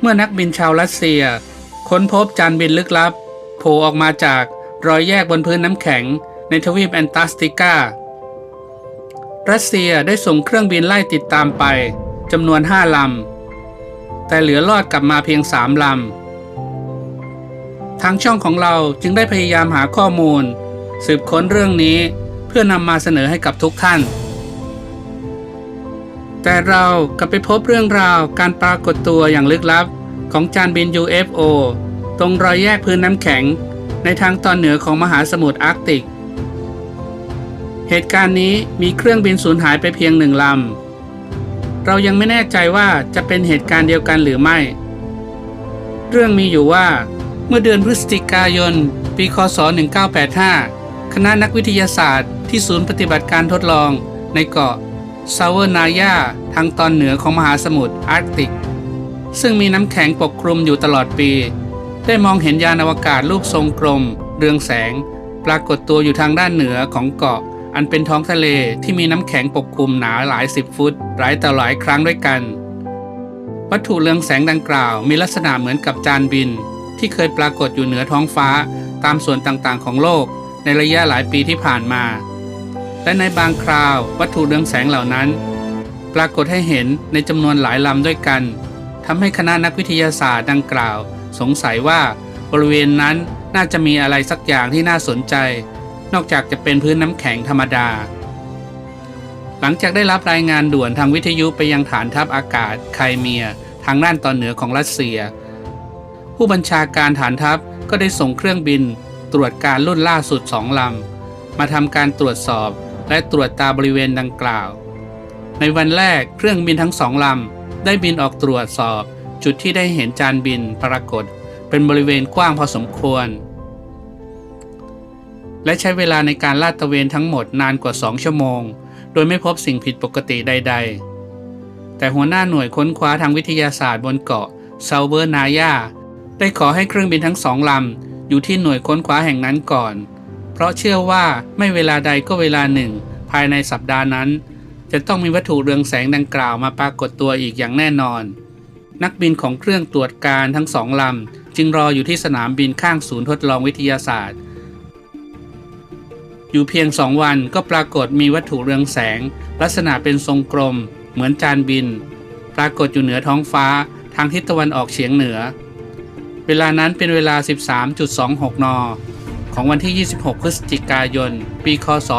เมื่อนักบินชาวรัสเซีย ค้นพบจานบินลึกลับโผล่ออกมาจากรอยแยกบนพื้นน้ำแข็งในทวีปแอนตาร์กติการัสเซียได้ส่งเครื่องบินไล่ติดตามไปจำนวนห้าลำ แต่เหลือรอดกลับมาเพียงสามลำ ทางช่องของเราจึงได้พยายามหาข้อมูล สืบค้นเรื่องนี้เพื่อนำมาเสนอให้กับทุกท่าน แต่เรากลับไปพบเรื่องราวการปรากฏตัวอย่างลึกลับ ของจานบิน UFO ตรงรอยแยกพื้นน้ำแข็ง ในทางตอนเหนือของมหาสมุทรอาร์กติก เหตุการณ์นี้มีเครื่องบินสูญหายไปเพียงหนึ่งลำ เรายังไม่แน่ใจว่าจะเป็นเหตุการณ์เดียวกันหรือไม่ เรื่องมีอยู่ว่า เมื่อเดือนพฤศจิกายน ปีคศ 1985 คณะนักวิทยาศาสตร์ที่ศูนย์ปฏิบัติการทดลองในเกาะ ซาวเวอร์นายาทางตอนเหนือของมหาสมุทรอาร์กติก ซึ่งมีน้ำแข็งปกคลุมอยู่ตลอดปี ได้มองเห็นยานอวกาศรูปทรงกลม เรืองแสง ปรากฏตัวอยู่ทางด้านเหนือของเกาะ อันเป็นท้องทะเลที่มีน้ำแข็งปกคลุมหนาหลายสิบฟุต หลายต่อหลายครั้งด้วยกัน วัตถุเรืองแสงดังกล่าว มีลักษณะเหมือนกับจานบิน ที่เคยปรากฏอยู่เหนือท้องฟ้า ตามส่วนต่างๆ ของโลก ในระยะหลายปีที่ผ่านมา และในบางคราววัตถุเรืองแสงเหล่านั้น ปรากฏให้เห็นในจำนวนหลายลำด้วยกันทำให้คณะนักวิทยาศาสตร์ดังกล่าว สงสัยว่าบริเวณนั้นน่าจะมีอะไรสักอย่างที่น่าสนใจ นอกจากจะเป็นพื้นน้ำแข็งธรรมดา หลังจากได้รับรายงานด่วนทางวิทยุไปยังฐานทัพอากาศไครเมีย ทางด้านตอนเหนือของรัสเซีย ผู้บัญชาการฐานทัพก็ได้ส่งเครื่องบิน ตรวจการรุ่นล่าสุดสองลำมาทำการตรวจสอบ และตรวจตาบริเวณดังกล่าว ในวันแรกเครื่องบินทั้งสองลำได้บินออกตรวจสอบ จุดที่ได้เห็นจานบินปรากฏ เป็นบริเวณกว้างพอสมควร และใช้เวลาในการลาดตระเวนทั้งหมดนานกว่า 2 ชั่วโมง โดยไม่พบสิ่งผิดปกติใด ๆ แต่หัวหน้าหน่วยค้นคว้าทางวิทยาศาสตร์บนเกาะเซาเวอร์นายาได้ขอให้เครื่องบินทั้งสองลำอยู่ที่หน่วยค้นคว้าแห่งนั้นก่อน ราะเชื่อว่าไม่เวลาใดก็เวลาหนึ่ง ภายในสัปดาห์นั้น จะต้องมีวัตถุเรืองแสงดังกล่าวมาปรากฏตัวอีกอย่างแน่นอน นักบินของเครื่องตรวจการทั้งสองลำจึงรออยู่ที่สนามบินข้างศูนย์ทดลองวิทยาศาสตร์ อยู่เพียงสองวันก็ปรากฏมีวัตถุเรืองแสง ลักษณะเป็นทรงกลม เหมือนจานบิน ปรากฏอยู่เหนือท้องฟ้าทางทิศตะวันออกเฉียงเหนือ เวลานั้นเป็นเวลา 13.26 น ของวันที่ 26 พฤศจิกายน ปีคศ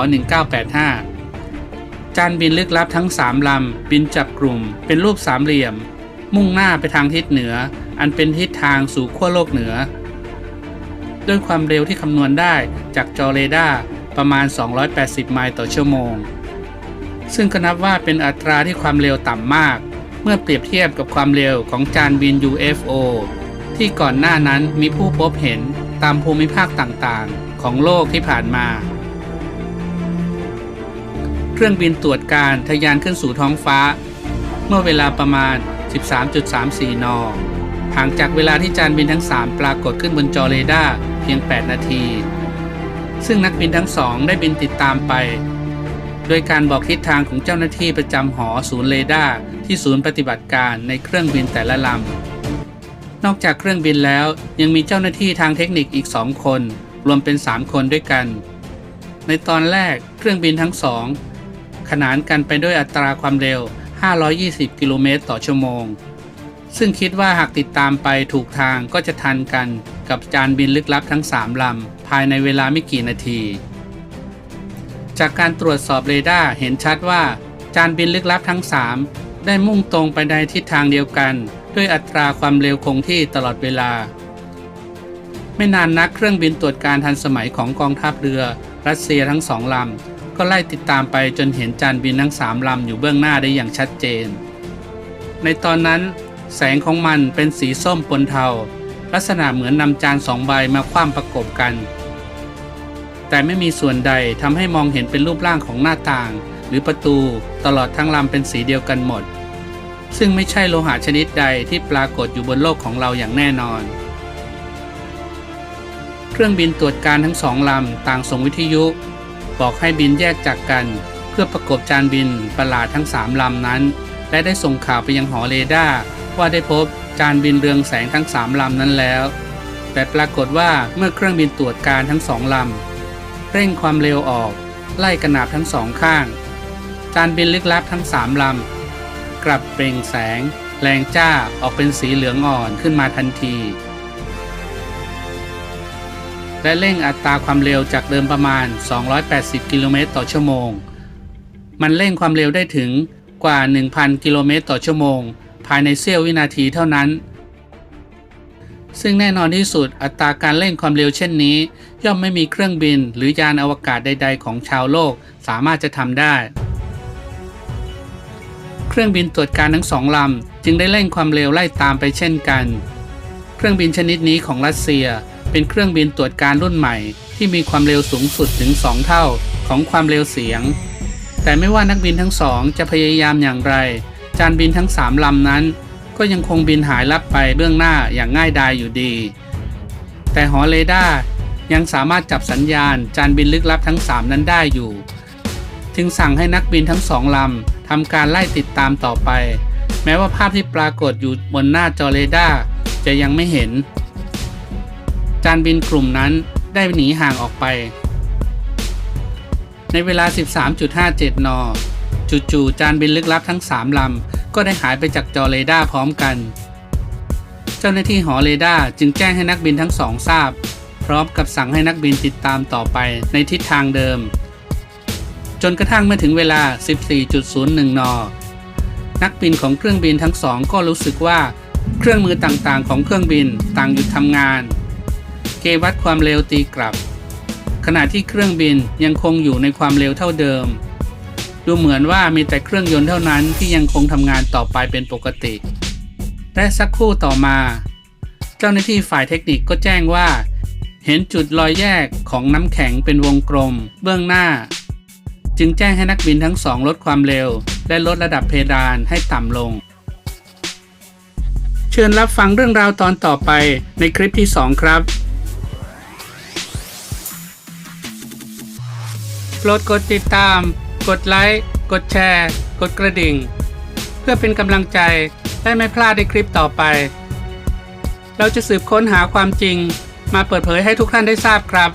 1985 จานบินลึกลับทั้ง 3 ลำ บินจับกลุ่ม เป็นรูปสามเหลี่ยม มุ่งหน้าไปทางทิศเหนือ อันเป็นทิศทางสู่ขั้วโลกเหนือ ด้วยความเร็วที่คำนวณได้จากจอเรดาร์ประมาณ 280 ไมล์ต่อชั่วโมง ซึ่งก็นับว่าเป็นอัตราที่ความเร็วต่ำมาก เมื่อเปรียบเทียบกับความเร็วของจานบิน UFO ที่ก่อนหน้านั้นมีผู้พบเห็น ตามภูมิภาคต่างๆ ของโลกที่ผ่านมา เครื่องบินตรวจการทะยานขึ้นสู่ท้องฟ้า เมื่อเวลาประมาณ 13.34 น ห่างจากเวลาที่จานบินทั้ง 3 ปรากฏขึ้นบนจอเรดาร์เพียง 8 นาที ซึ่งนักบินทั้งสองได้บินติดตามไป โดยการบอกทิศทางของเจ้าหน้าที่ประจำหอศูนย์เรดาร์ที่ศูนย์ปฏิบัติการในเครื่องบินแต่ละลำ นอกจากเครื่องบินแล้วยังมีเจ้าหน้าที่ทางเทคนิคอีกสองคน รวมเป็น 3 คนด้วยกัน ในตอนแรกเครื่องบินทั้งสอง ขนานกันไปด้วยอัตราความเร็ว 520 กิโลเมตรต่อชั่วโมง ซึ่งคิดว่าหากติดตามไปถูกทางก็จะทันกันกับจานบินลึกลับทั้ง 3 ลำ ภายในเวลาไม่กี่นาที จากการตรวจสอบเรดาร์เห็นชัดว่า จานบินลึกลับทั้ง 3 ได้มุ่งตรงไปในทิศทางเดียวกัน ด้วยอัตราความเร็วคงที่ตลอดเวลา ไม่นานนักเครื่องบินตรวจการทันสมัยของกองทัพเรือ รัสเซียทั้งสองลำก็ไล่ติดตามไปจนเห็นจานบินทั้งสามลำอยู่เบื้องหน้าได้อย่างชัดเจน ในตอนนั้น แสงของมันเป็นสีส้มปนเทา ลักษณะเหมือนนำจานสองใบมาคว่ำประกบกัน แต่ไม่มีส่วนใดทำให้มองเห็นเป็นรูปร่างของหน้าต่าง หรือประตูตลอดทั้งลำเป็นสีเดียวกันหมด ซึ่งไม่ใช่โลหะชนิดใดที่ปรากฏอยู่บนโลกของเราอย่างแน่นอน เครื่องบินตรวจการทั้งสองลำต่างส่งวิทยุ บอกให้บินแยกจากกัน เพื่อประกบจานบินประหลาดทั้งสามลำนั้น และได้ส่งข่าวไปยังหอเรดาร์ว่าได้พบจานบินเรืองแสงทั้งสามลำนั้นแล้ว แต่ปรากฏว่าเมื่อเครื่องบินตรวจการทั้งสองลำเร่งความเร็วออก ไล่กระนาบทั้งสองข้าง จานบินลึกลับทั้งสามลำ กลับเปล่งแสง แรงจ้าออกเป็นสีเหลืองอ่อนขึ้นมาทันที และเร่งอัตราความเร็วจากเดิมประมาณ 280 กิโลเมตรต่อชั่วโมง มันเร่งความเร็วได้ถึงกว่า 1,000 กิโลเมตรต่อชั่วโมง ภายในเสี้ยววินาทีเท่านั้น ซึ่งแน่นอนที่สุดอัตราการเร่งความเร็วเช่นนี้ ย่อมไม่มีเครื่องบินหรือยานอวกาศใด ๆ ของชาวโลกสามารถจะทำได้ เครื่องบินตรวจการทั้งสองลำจึงได้เร่งความเร็วไล่ตามไปเช่นกัน เครื่องบินชนิดนี้ของรัสเซียเป็นเครื่องบินตรวจการรุ่นใหม่ ที่มีความเร็วสูงสุดถึง 2 เท่าของความเร็วเสียง แต่ไม่ว่านักบินทั้งสองจะพยายามอย่างไร จานบินทั้งสามลำนั้น ก็ยังคงบินหายลับไปเบื้องหน้าอย่างง่ายดายอยู่ดี แต่หอเรดาร์ยังสามารถจับสัญญาณจานบินลึกลับทั้ง 3 นั้นได้อยู่ จึงสั่งให้นักบินทั้งสองลำ ทำการไล่ติดตามต่อไป แม้ว่าภาพที่ปรากฏอยู่บนหน้าจอเรดาร์จะยังไม่เห็น จานบินกลุ่มนั้นได้หนีห่างออกไป ในเวลา 13.57 น จู่ๆจานบินลึกลับทั้ง 3 ลำ ก็ได้หายไปจากจอเรดาร์พร้อมกัน เจ้าหน้าที่หอเรดาร์จึงแจ้งให้นักบินทั้งสองทราบ พร้อมกับสั่งให้นักบินติดตามต่อไปในทิศทางเดิม จนกระทั่งเมื่อถึงเวลา 14.01 น นักบินของเครื่องบินทั้งสองก็รู้สึกว่าเครื่องมือต่างๆ ของเครื่องบินต่างหยุดทำงาน เกวัดความเร็วตีกลับ ขณะที่เครื่องบินยังคงอยู่ในความเร็วเท่าเดิม ดูเหมือนว่ามีแต่เครื่องยนต์เท่านั้นที่ยังคงทำงานต่อไปเป็นปกติ และสักครู่ต่อมา เจ้าหน้าที่ฝ่ายเทคนิคก็แจ้งว่า เห็นจุดรอยแยกของน้ำแข็งเป็นวงกลม เบื้องหน้า จึงแจ้งให้นักบินทั้งสองลดความเร็ว และลดระดับเพดานให้ต่ำลง เชิญรับฟังเรื่องราวตอนต่อไปในคลิปที่ 2 ครับ โปรดกดติดตาม กดไลค์ กดแชร์ กดกระดิ่ง เพื่อเป็นกำลังใจและไม่พลาดในคลิปต่อไป เราจะสืบค้นหาความจริง มาเปิดเผยให้ทุกท่านได้ทราบครับ